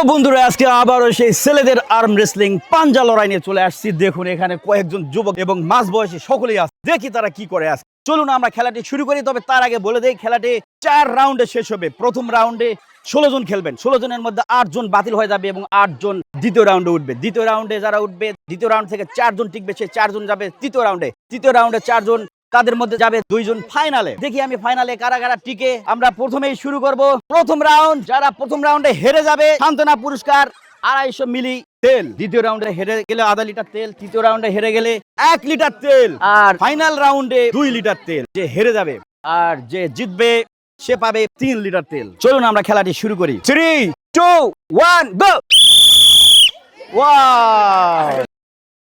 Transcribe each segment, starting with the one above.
Hello বন্ধুরা, আজকে আবারও সেই ছেলেদের আর্ম রেসলিং পাঞ্জা লড়াই নিয়ে চলে আসছি। দেখুন, এখানে কয়েকজন যুবক এবং মাঝ বয়সী সকলেই আছে। দেখি তারা কি করে আছে। চলুন, আমরা খেলাটি শুরু করি, তবে তার আগে বলে দেই, খেলাটি চার রাউন্ডে শেষ হবে। প্রথম রাউন্ডে ষোলো জন খেলবেন। ষোলো জনের মধ্যে আট জন বাতিল হয়ে যাবে এবং আট জন দ্বিতীয় রাউন্ডে উঠবে। দ্বিতীয় রাউন্ডে যারা উঠবে, দ্বিতীয় রাউন্ড থেকে চারজন টিকবে সে চারজন যাবে তৃতীয় রাউন্ডে তৃতীয় রাউন্ডে চারজন তাদের মধ্যে যাবে দুইজন ফাইনালে? দেখি আমি ফাইনালে কারা কারা টিকে। আমরা প্রথমেই শুরু করব। প্রথম রাউন্ড যারা প্রথম রাউন্ডে হেরে যাবে, সান্ত্বনা পুরস্কার আড়াইশো মিলি তেল। দ্বিতীয় রাউন্ডে হেরে গেলে আধা লিটার তেল, তৃতীয় রাউন্ডে হেরে গেলে এক লিটার তেল। আর ফাইনাল রাউন্ডে দুই লিটার তেল। যে হেরে যাবে আর যে জিতবে, সে পাবে তিন লিটার তেল। চলুন আমরা খেলাটি শুরু করি। Three two one go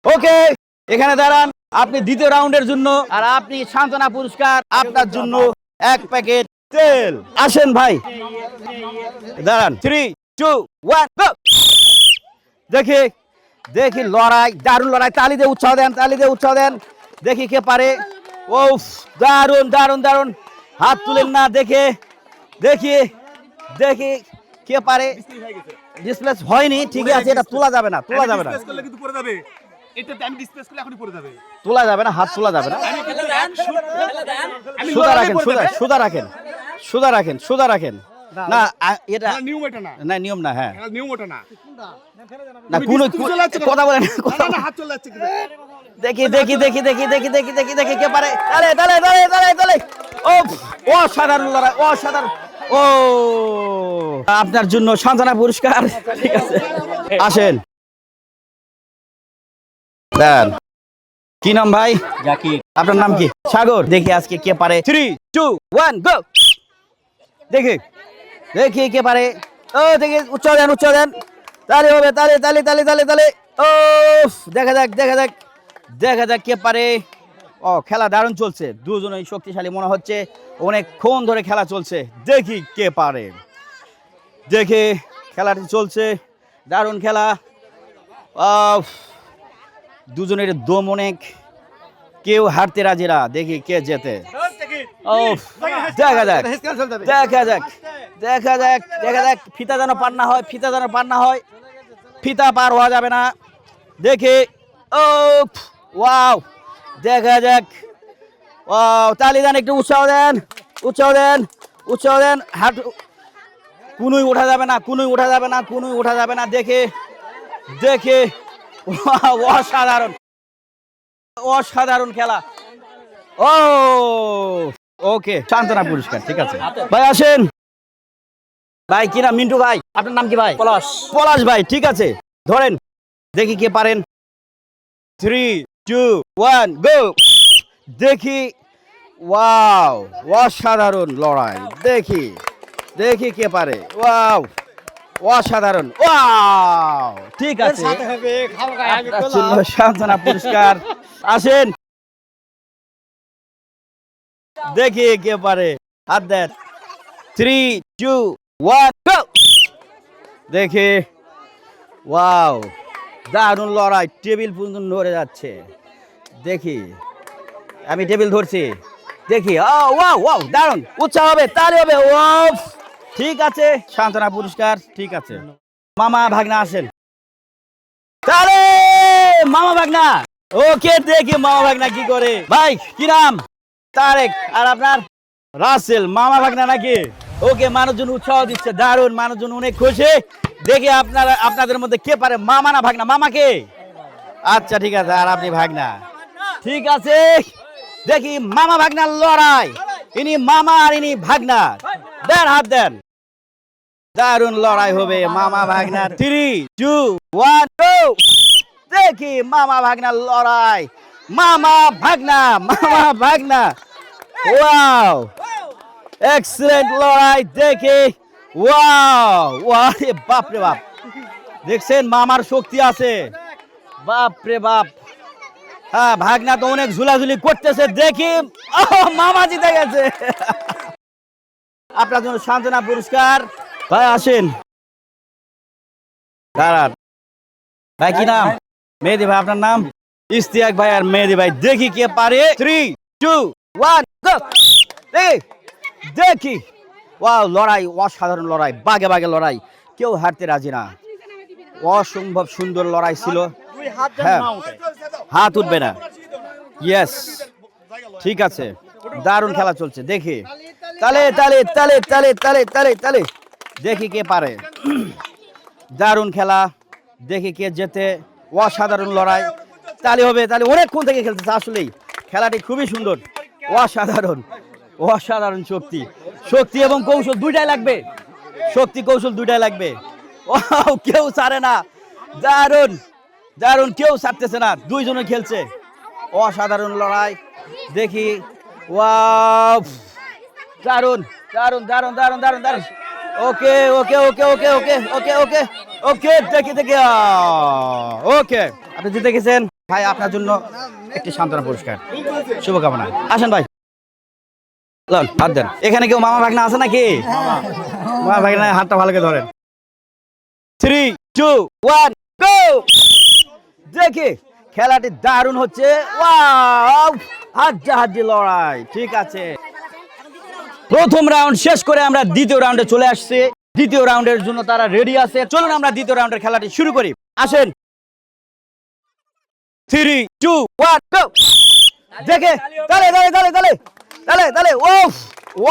okay এখানে দাঁড়ান। আপনি দ্বিতীয় রাউন্ডের জন্য আর আপনি সান্ত্বনা পুরস্কার আপনার জন্য এক প্যাকেট তেল। আসেন ভাই। দাঁড়ান। থ্রি টু ওয়ান দেখি দেখি লড়াই দারুণ লড়াই। তালি দিয়ে উৎসাহ দেন তালি দিয়ে উৎসাহ দেন। দেখি কে পারে। ও দারুণ দারুণ দারুণ। হাত তুলেন না দেখে দেখি দেখি কে পারে। ডিসপ্লেস হয়নি ঠিক আছে এটা তোলা যাবে না তোলা যাবে না। ডিসপ্লেস করলে কিন্তু পড়ে যাবে এটাতে আমি ডিসপ্লেস করলে এখনই পড়ে যাবে। তোলা যাবে না হাত তোলা যাবে না। সুদা রাখেন সুদা সুদা রাখেন সুদা রাখেন সুদা রাখেন। না এটা নিয়ম এটা না। না নিয়ম না হ্যাঁ। নিয়ম ওটা না। না কোন তুমি চলে যাচ্ছ কেন? কথা বলেন না, না, হাত চলে যাচ্ছে দেখি দেখি দেখি দেখি দেখি দেখি দেখি দেখি কে পারে। দাঁড়ে ও অসাধারণ লড়াই অসাধারণ। ও আপনার জন্য সান্ত্বনা পুরস্কার। ঠিক আছে। আসেন। দেন। কি নাম ভাই? জাকির। আপনার নাম কি? সাগর। দেখি আজকে কে পারে। থ্রি টু ওয়ান গো দেখি। দেখি কে পারে। ও দেখি উচ্চাও দেন উচ্চাও দেন। তালে হবে তালে তালে তালে তালে তালে। ও দেখা যাক দেখা যাক দেখা যাক কে পারে। ও খেলা দারুণ চলছে। দুজনেই শক্তিশালী মনে হচ্ছে। অনেকক্ষণ ধরে খেলা চলছে। দেখি কে পারে। দেখে খেলাটি চলছে। দারুণ খেলা। আহ, দুজনের দম অনেক। কেউ হারতে রাজি না, দেখি কে জেতে। ও দেখা যাক দেখা যাক দেখা যাক দেখা যাক, ফিতা যেন পার না হয়, ফিতা যেন পার না হয়। ফিতা পার হওয়া যাবে না। দেখে ও ওয়াও, দেখা যাক। ওয়াও, তালি দেন, একটু উৎসাহ দেন উৎসাহ দেন উৎসাহ দেন। হাট, কুনুই ওঠা যাবে না, কুনুই ওঠা যাবে না, কুনুই ওঠা যাবে না, দেখে দেখে। অসাধারণ। অসাধারণ খেলা। ও ওকে সান্ত্বনা পুরস্কার ঠিক আছে। ভাই আসেন। ভাই কি নাম? মিন্টু ভাই। আপনার নাম কি ভাই? পলাশ। পলাশ ভাই ঠিক আছে। ধরেন দেখি কে পারেন। থ্রি টু ওয়ান গো দেখি। ওয়াও অসাধারণ লড়াই। দেখি। দেখি কে পারে। ওয়াও অসাধারণ। ওয়াও ঠিক আছে। সান্ত্বনা পুরস্কার। আসেন। দেখি কে পারে। হাত দেন। থ্রি টু ওয়ান গো দেখি। ওয়াও দারুণ লড়াই। টেবিল পর্যন্ত ধরে যাচ্ছে। দেখি। আমি টেবিল ধরছি। দেখি। ও ওয়াও ওয়াও দারুণ। উৎসাহ হবে তাহলে হবে ওয়াও! ঠিক আছে, সান্ত্বনা পুরস্কার, ঠিক আছে। মামা ভাগনা আসেন। তাহলে মামা ভাগনা। ওকে দেখি মামা ভাগনা কি করে। ভাই, কি নাম? তারেক, আর আপনার? রাসেল, মামা ভাগনা নাকি? ওকে মানুষজন উৎসাহ দিচ্ছে, দারুণ, মানুষজন অনেক খুশি। দেখি আপনারা, আপনাদের মধ্যে কে পারে মামা না ভাগনা? মামা কে আচ্ছা ঠিক আছে, আর আপনি ভাগনা। ঠিক আছে, দেখি মামা ভাগনার লড়াই। ইনি মামা আর ইনি ভাগনা। দেন, হাত দেন। দারুণ লড়াই হবে মামা ভাগনা থ্রি টু ওয়ান টু দেখি মামা ভাগনার লড়াই। মামা ভাগনা মামা ভাগনা। ওয়াও এক্সিলেন্ট লড়াই, দেখে। ওয়াও ওয়ারে বাপ রে বাপ। দেখছেন, মামার শক্তি আছে। বাপ রে বাপ। হ্যাঁ ভাগনা তো অনেক ঝুলাঝুলি করতেছে, দেখি। মামা জিতে গেছে। আপনার জন্য সান্ত্বনা, পুরস্কার। ভাই, আসেন। দাঁড়ান। ভাই, কি নাম? মেহেদি ভাই, আপনার নাম? ইস্তিয়াক ভাই আর মেহেদি ভাই, দেখি কে পারে। থ্রি টু ওয়ান দেখি। ওয়াও, লড়াই, অসাধারণ লড়াই, বাগে বাগে লড়াই। কেউ হারতে রাজি না। অসম্ভব সুন্দর লড়াই ছিল। হ্যাঁ হাত উঠবে না। ইয়েস ঠিক আছে। দারুণ খেলা চলছে, দেখি। তালে তালে তালে তালে তালে তালে তালে। দেখি কে পারে। দারুণ খেলা। দেখি কে যেতে অসাধারণ লড়াই। তালে হবে তাহলে অনেকক্ষণ থেকে খেলতেছে আসলেই। খেলাটি খুবই সুন্দর। অসাধারণ। অসাধারণ শক্তি। শক্তি এবং কৌশল দুইটাই লাগবে। শক্তি, কৌশল দুইটাই লাগবে। ও কেউ ছাড়ে না। দারুণ। দারুণ, কেউ ছাড়তেছে না। দুইজনে খেলছে। অসাধারণ লড়াই। দেখি। ওয়াও। দারুণ দারুণ দারুণ দারুণ দারুণ দারুণ। ওকে ওকে ওকে ওকে ওকে ওকে ওকে ওকে, দেখি দেখি ওকে। আপনি জিতে গেছেন। ভাই, আপনার জন্য একটি সান্ত্বনা পুরস্কার। শুভকামনা। আসেন ভাই। হাত দেন। এখানে কেউ মামা ভাগনা আছে নাকি? মামা ভাগনা হাতটা ভালো করে ধরেন। থ্রি টু ওয়ান গো দেখি, খেলাটি দারুণ হচ্ছে। ওয়াও হাড্ডা হাড্ডি লড়াই। ঠিক আছে। প্রথম রাউন্ড শেষ করে আমরা দ্বিতীয় রাউন্ডে চলে আসছে। দ্বিতীয় রাউন্ডের জন্য তারা রেডি আছে। চলুন আমরা দ্বিতীয় রাউন্ডের খেলাটি শুরু করি। আসেন। Three two one go! দেখে তালে তালে তালে তালে তালে তালে ও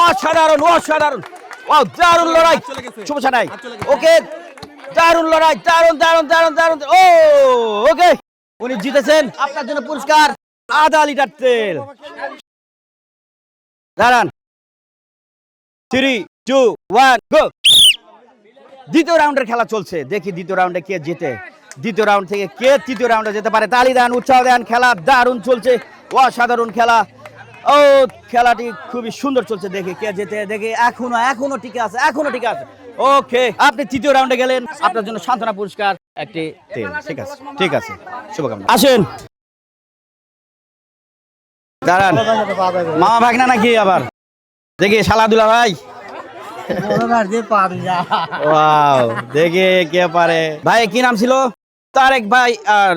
অসাধারণ অসাধারণ। ও দারুণ লড়াই। শুভেচ্ছা নাই ওকে দারুণ লড়াই দারুণ দারুণ দারুণ দারুণ। ও ওকে। উনি জিতেছেন। আপনার জন্য পুরস্কার আধা লিটার তেল। দাঁড়ান। থ্রি টু ওয়ান গো দ্বিতীয় রাউন্ডের খেলা চলছে। দেখি দ্বিতীয় রাউন্ডে কে জিতে। দ্বিতীয় রাউন্ড থেকে কে তৃতীয় রাউন্ডে যেতে পারে? তালি দেন উৎসাহ দেন, খেলা দারুণ চলছে। অসাধারণ খেলা। ও, খেলাটি খুবই সুন্দর চলছে। দেখি কে যেতে দেখি এখনও এখনও টিকে আছে, এখনও টিকে আছে। ওকে আপনি তৃতীয় রাউন্ডে গেলেন। আপনার জন্য সান্ত্বনা পুরস্কার একটি ঠিক আছে ঠিক আছে। শুভকামনা। আসেন। দাঁড়ান। মামা ভাগনা নাকি আবার? দেখি শালাদুলা ভাই। দেখে কে পারে। ভাই, কি নাম ছিল? তারেক ভাই আর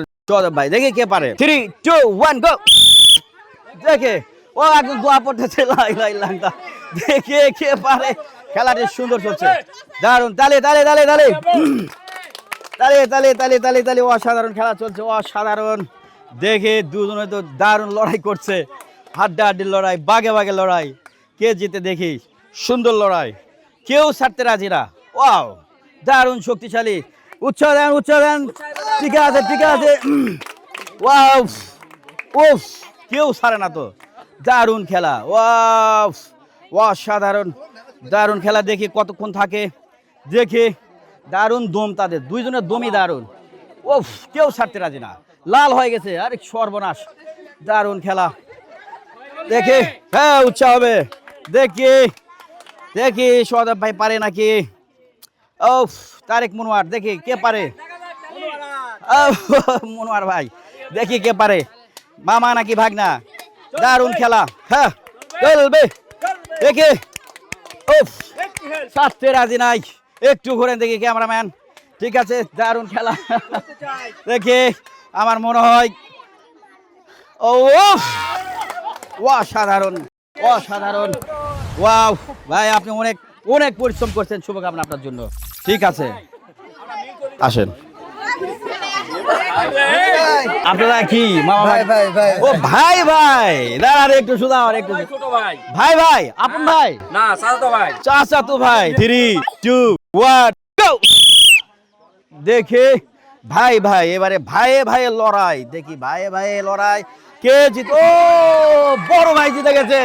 ভাই, দেখে কে পারে। থ্রি টু ওয়ান গো দেখে। ও একদম দোয়া পড়তেছে দেখে কে পারে। খেলাটি সুন্দর চলছে। দারুণ তালে তালে তালে তালে। তালে তালে তালে তালে তালে। অসাধারণ খেলা চলছে, অসাধারণ। দেখে, দুজনে তো দারুণ লড়াই করছে। হাড্ডা হাড্ডির লড়াই, বাগে বাগে লড়াই। কে জিতে দেখি সুন্দর লড়াই। কেউ ছাড়তে রাজি না। ওয়াও, দারুণ শক্তিশালী। উৎসাহ দেন উৎসাহ দেন ঠিক আছে ঠিক আছে। উফ, কেউ ছাড়ে না তো। দারুণ খেলা। ওয়াও, অসাধারণ। দারুণ খেলা দেখি কতক্ষণ থাকে। দেখে, দারুণ দম তাদের। দুইজনের দমই দারুণ। ওফ কেউ ছাড়তে রাজি না। লাল হয়ে গেছে, আরে সর্বনাশ। দারুণ খেলা। দেখে হ্যাঁ উৎসাহ হবে। দেখি দেখি সদব ভাই পারে নাকি? ও তারেক মনোয়ার, দেখি, কে পারে? ও মনোয়ার ভাই, দেখি কে পারে? মামা নাকি ভাগনা? দারুণ খেলা হ্যাঁ চলবে দেখি। উফ সাথে রাজি নাই, একটু ঘুরেন দেখি ক্যামেরাম্যান। ঠিক আছে, দারুণ খেলা, দেখি, আমার মনে হয় ও উফ! অসাধারণ। অসাধারণ। ওয়াও ভাই আপনি অনেক অনেক পরিশ্রম করছেন। শুভকামনা আপনার জন্য। ঠিক আছে। আসেন। আপনারা কি? মামা ভাই। ভাই ভাই ও ভাই ভাই। দাঁড়ান একটু শুধাও একটু ভাই ভাই। ভাই আপন ভাই। না ভাই। থ্রি টু ওয়ান গো দেখে ভাই ভাই, এবারে ভাইয়ে ভাইয়ে লড়াই। দেখি ভাইয়ে ভাইয়ে লড়াই। কে জিত? ও বড় ভাই জিতে গেছে।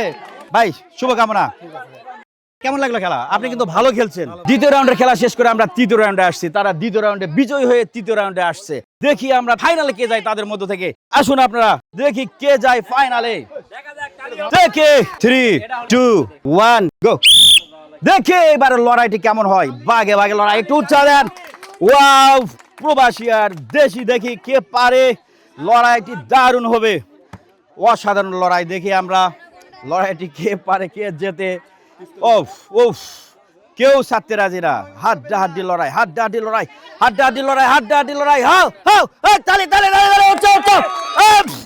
ভাই, শুভকামনা। কেমন লাগল খেলা? আপনি কিন্তু ভালো খেলছেন। দ্বিতীয় রাউন্ডের খেলা শেষ করে আমরা তৃতীয় রাউন্ডে আসছি। তারা দ্বিতীয় রাউন্ডে বিজয়ী হয়ে তৃতীয় রাউন্ডে আসছে। দেখি আমরা ফাইনালে কে যায় তাদের মধ্য থেকে। আসুন আপনারা, দেখি কে যায় ফাইনালে দেখে থ্রি টু ওয়ান গো দেখে এবার লড়াইটি কেমন হয়। বাগে বাগে লড়াই। একটু দেন ওয়াও প্রবাসী আর দেশি দেখি কে পারে, লড়াইটি দারুণ হবে। অসাধারণ লড়াই দেখি আমরা, লড়াইটি কে পারে, কে যেতে ওফ ওফ কেউ ছাড়তে রাজি না। হাড্ডা হাড্ডি লড়াই হাড্ডা হাড্ডি লড়াই হাড্ডা হাড্ডি লড়াই হাড্ডা হাড্ডি লড়াই। হাও হাও তালে তালে তালে তালে, উচ্চাও উচ্চাও।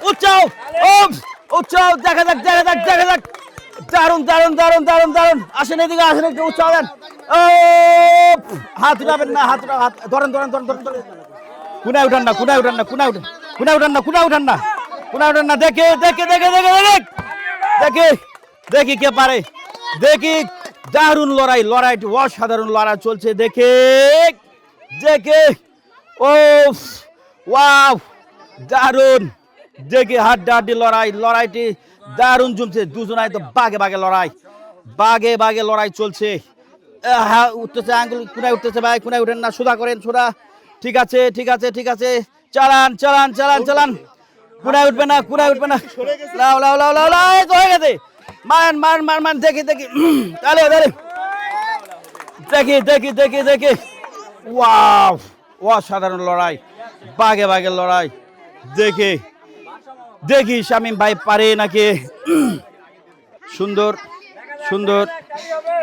উচ্চাও উচ্চাও, দেখা যাক দেখা যাক দেখা যাক। দারুণ দারুণ দারুণ দারুণ দারুণ আসেন এদিকে, আসেন একটু, উচ্চাও দেন। ও! হাত উঠাবেন না, হাত হাত ধরেন ধরেন ধরেন ধরেন ধরেন। কুনায় উঠান না, কুনায় উঠান না, কুনায় উঠান কুনায় উঠান না, কুনায় উঠান না, কুনায় উঠান না। দেখে দেখে দেখে দেখে দেখে দেখে। দেখি কে পারে। দেখি, দারুণ লড়াই লড়াইটি অসাধারণ লড়াই চলছে, দেখে দেখে। ও ওয়াও, দারুণ। দেখে, হাড্ডাহাড্ডি লড়াই লড়াইটি দারুণ জমছে, দুজনাই তো বাগে বাগে লড়াই। বাগে বাগে লড়াই চলছে। হ্যাঁ উঠতেছে আঙ্গুল, কোনায় উঠতেছে ভাই, কোনায় উঠেন না সুদা করেন সুদা ঠিক আছে ঠিক আছে ঠিক আছে। চালান চালান চালান চালান। কোনায় উঠবে না, কোনায় উঠবে না। লাও লাও লাও লাও লাও হয়ে গেছে। মান মান মান মান, দেখি দেখি। তাহলে তাহলে। দেখি দেখি দেখি দেখি। ওয়াও, অসাধারণ লড়াই, বাগে বাগে লড়াই। দেখে, দেখি, শামীম ভাই পারে নাকি? সুন্দর সুন্দর।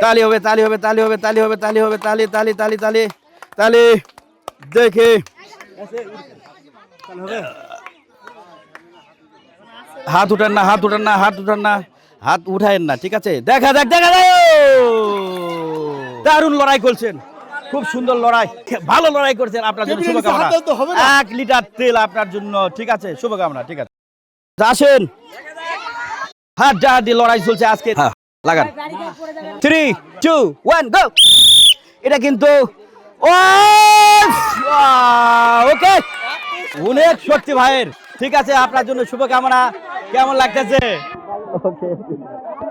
তালি হবে তালি হবে তালি হবে তালি হবে তালি হবে তালি তালি তালি তালি তালি। দেখে। হাত উঠান না হাত উঠান না হাত উঠান না হাত উঠায়েন না ঠিক আছে? দেখা যাক দেখা যাক। দারুণ লড়াই করছেন। খুব সুন্দর লড়াই ভালো লড়াই করছেন আপনার জন্য শুভকামনা। এক লিটার তেল আপনার জন্য ঠিক আছে? শুভকামনা ঠিক আছে। আসেন। হাত হাড্ডি লড়াই চলছে আজকে। হ্যাঁ। লাগান। থ্রি টু ওয়ান গো এটা কিন্তু ও ওকে অনেক শক্তি ভাইয়ের। ঠিক আছে আপনার জন্য শুভকামনা। কেমন লাগতেছে?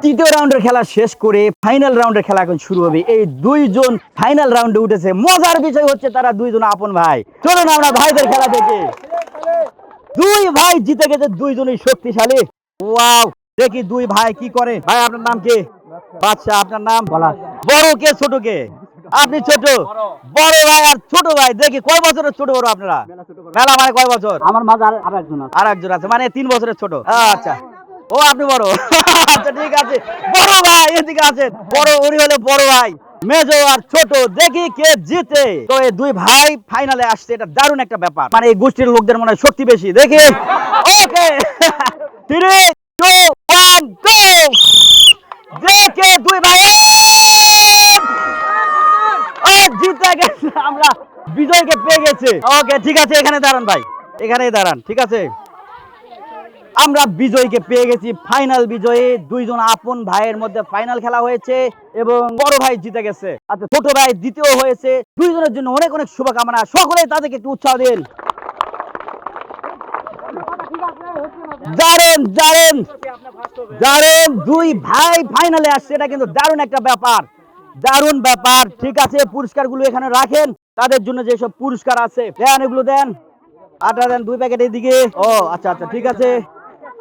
তৃতীয় রাউন্ডের খেলা শেষ করে ফাইনাল রাউন্ডের খেলা এখন শুরু হবে। এই দুইজন ফাইনাল রাউন্ডে উঠেছে। মজার বিষয় হচ্ছে তারা দুইজন আপন ভাই। চলুন আমরা ভাইদের খেলা দেখি। দুই ভাই জিতে গেছে দুইজনই শক্তিশালী। ওয়াও দেখি দুই ভাই কি করে। ভাই আপনার নাম কি? বাদশা আপনার নাম? বড় কে ছোট কে? আপনি ছোট। বড় ভাই আর ছোট ভাই দেখি কয় বছরের ছোট বড় আপনারা? মেলা মানে কয় বছর? আমার মাঝে আর একজন আছে। আর একজন আছে মানে তিন বছরের ছোট। আচ্ছা। ও আপনি বড়। আচ্ছা ঠিক আছে। বড় ভাই এদিকে আছেন বড় উনি হলে বড় ভাই। মেজো আর ছোট দেখি কে জিতে। তো এই দুই ভাই ফাইনালে আসছে এটা দারুণ একটা ব্যাপার। মানে এই গোষ্ঠীর লোকদের মনে হয় শক্তি বেশি। দেখি ওকে। থ্রি দেখে দুই ভাই জিতে গেছে আমরা। বিজয়কে পেয়ে গেছে। ওকে, ঠিক আছে, এখানে দাঁড়ান ভাই। দাঁড়ান, ঠিক আছে? আমরা বিজয়ীকে পেয়ে গেছি ফাইনাল বিজয়ী। দুইজন আপন ভাইয়ের মধ্যে ফাইনাল খেলা হয়েছে এবং বড় ভাই জিতে গেছে। আচ্ছা ছোট ভাই দ্বিতীয় হয়েছে। দুইজনের জন্য অনেক অনেক শুভকামনা। সকলেই তাদেরকে একটু উৎসাহ দিন। দারুণ দারুণ দারুণ দুই ভাই ফাইনালে আসছে, এটা কিন্তু দারুণ একটা ব্যাপার। দারুণ ব্যাপার, ঠিক আছে, পুরস্কারগুলো এখানে রাখেন। তাদের জন্য যেসব পুরস্কার আছে, দেন এগুলো দেন। আটা দেন, দুই প্যাকেট এদিকে। ও আচ্ছা আচ্ছা ঠিক আছে।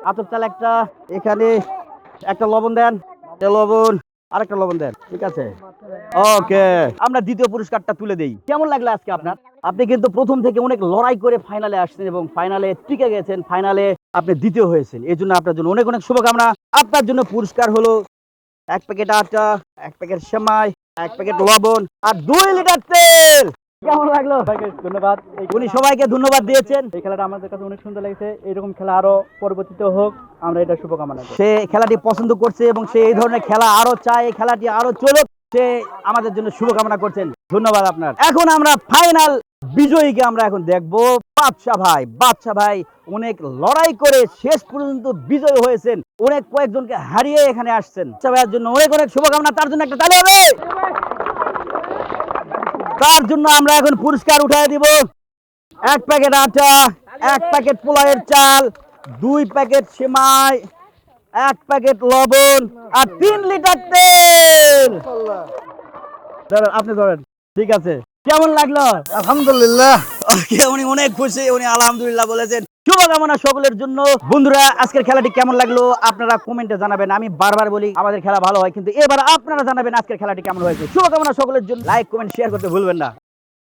আতর চাল একটা, এখানে একটা লবণ দেন। একটা লবণ, আরেকটা লবণ দেন, ঠিক আছে। ওকে, আমরা দ্বিতীয় পুরস্কারটা তুলে দেই। কেমন লাগল আজকে আপনার? আপনি কিন্তু প্রথম থেকে অনেক লড়াই করে ফাইনালে আসছেন এবং ফাইনালে টিকে গেছেন। ফাইনালে আপনি দ্বিতীয় হয়েছেন। এই জন্য আপনার জন্য অনেক অনেক শুভকামনা। আপনার জন্য পুরস্কার হলো এক প্যাকেট আটা এক প্যাকেট সেমাই এক প্যাকেট লবণ আর দুই লিটার তেল। কেমন লাগল? ধন্যবাদ। উনি সবাইকে ধন্যবাদ দিয়েছেন। এই খেলাটা আমাদের কাছে অনেক সুন্দর লেগেছে। এরকম খেলা আরও পরবর্তীতে হোক আমরা এটা শুভকামনা সে খেলাটি পছন্দ করছে এবং সে এই ধরনের খেলা আরও চায়। এই খেলাটি আরও চলুক। সে আমাদের জন্য শুভকামনা করছেন। ধন্যবাদ আপনার। এখন আমরা ফাইনাল বিজয়ীকে আমরা এখন দেখব। বাদশা ভাই বাদশা ভাই অনেক লড়াই করে শেষ পর্যন্ত বিজয় হয়েছেন। অনেক কয়েকজনকে হারিয়ে এখানে আসছেন। বাদশা ভাইয়ের জন্য অনেক অনেক শুভকামনা। তার জন্য একটা তালি হবে। তার জন্য আমরা এখন পুরস্কার উঠাই দিব। এক প্যাকেট আটা, এক প্যাকেট পোলাওয়ের চাল, দুই প্যাকেট সেমাই, এক প্যাকেট লবণ আর তিন লিটার তেল। আপনি ধরেন, ঠিক আছে। কেমন লাগল? আলহামদুলিল্লাহ। উনি অনেক খুশি উনি আলহামদুলিল্লাহ বলেছেন। শুভকামনা সকলের জন্য। বন্ধুরা আজকের খেলাটি কেমন লাগল? আপনারা কমেন্টে জানাবেন। আমি বারবার বলি আমাদের খেলা ভালো হয় কিন্তু এবার আপনারা জানাবেন আজকের খেলাটি কেমন হয়েছে। শুভকামনা সকলের জন্য। লাইক কমেন্ট শেয়ার করতে ভুলবেন না।